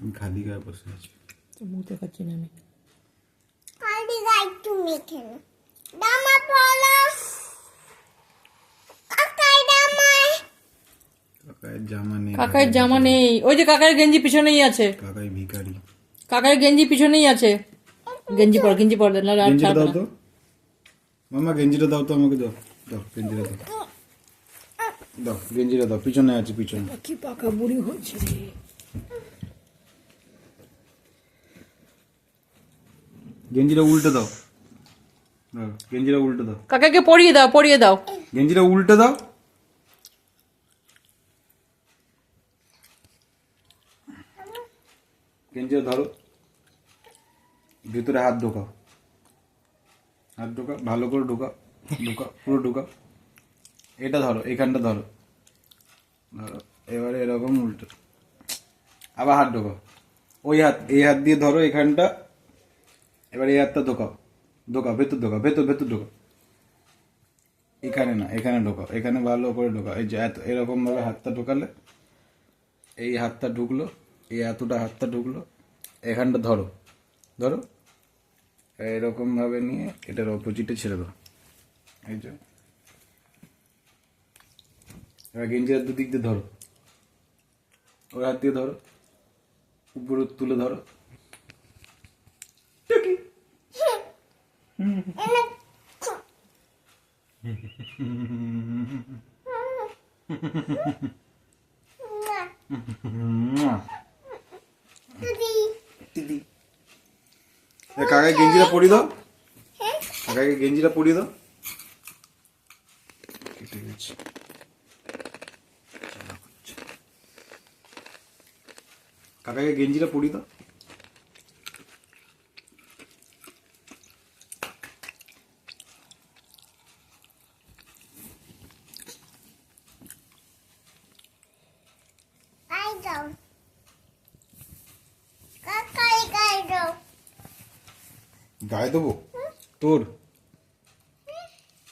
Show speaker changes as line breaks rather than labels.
আমি খালি গায়ে বসে আছি।
তো মুখ দেখাচ্ছি না আমি।
খালি গায়ে তুমি কেন দামা পড়ো কাকাই দামাই
কাকায়ের জামা নেই
জামা নেই। ওই যে কাকার গেঞ্জি পিছনেই আছে।
কাকাই ভিখারি।
কাকার গেঞ্জি পিছনেই আছে। গেঞ্জি পর গেঞ্জি পর না
দাও তো। মামা গেঞ্জিটা দাও তো আমাকে দাও। দাও গেঞ্জিটা দাও। দাও গেঞ্জিটা দাও। পিছনে আছে পিছনে।
কি পাকা বুড়ি হচ্ছে
গেঞ্জিটা উল্টে দাও। গেঞ্জিটা উল্টে দাও।
কাকাকে পরিয়ে দাও পরিয়ে দাও।
গেঞ্জিটা উল্টে দাও। গেঞ্জিটা ধরো। ভিতরে হাত ঢোকাও। হাত ঢোকা ভালো করে ঢোকা ঢোকা পুরো ঢোকা এটা ধরো এখানটা ধরো। ধরো এবারে এরকম উল্টো। আবার হাত ঢোকাও। ওই হাত এই হাত দিয়ে ধরো এখানটা। এবার এই হাতটা ঢোকাও। ঢোকাও, ভেতর ঢোকাও, ভেতর ভেতর ঢোকাও। এখানে না, এখানে ঢোকাও, এখানে ভালো করে ঢোকাও। এই যে এত এরকম ভাবে হাতটা ঢোকালে, এই হাতটা ঢুকলো, এই এতটা হাতটা ঢুকলো, এখানটা ধরো ধরো। এরকম ভাবে নিয়ে এটার অপোজিটে ছেড়ে দাও। এই যে। এবার গেঞ্জি হাত দুদিক দিয়ে ধরো। ওই হাত দিয়ে ধরো। উপরে তুলে ধরো। কাকাকে গেঞ্জিটা পরিয়ে দাও। কাকাকে গেঞ্জিটা পরিয়ে দাও। কেটে গেছে কাকাকে গেঞ্জিটা পরিয়ে দাও
আই দাও কাকাই গাই দাও
গায়ে দেবো? তোর?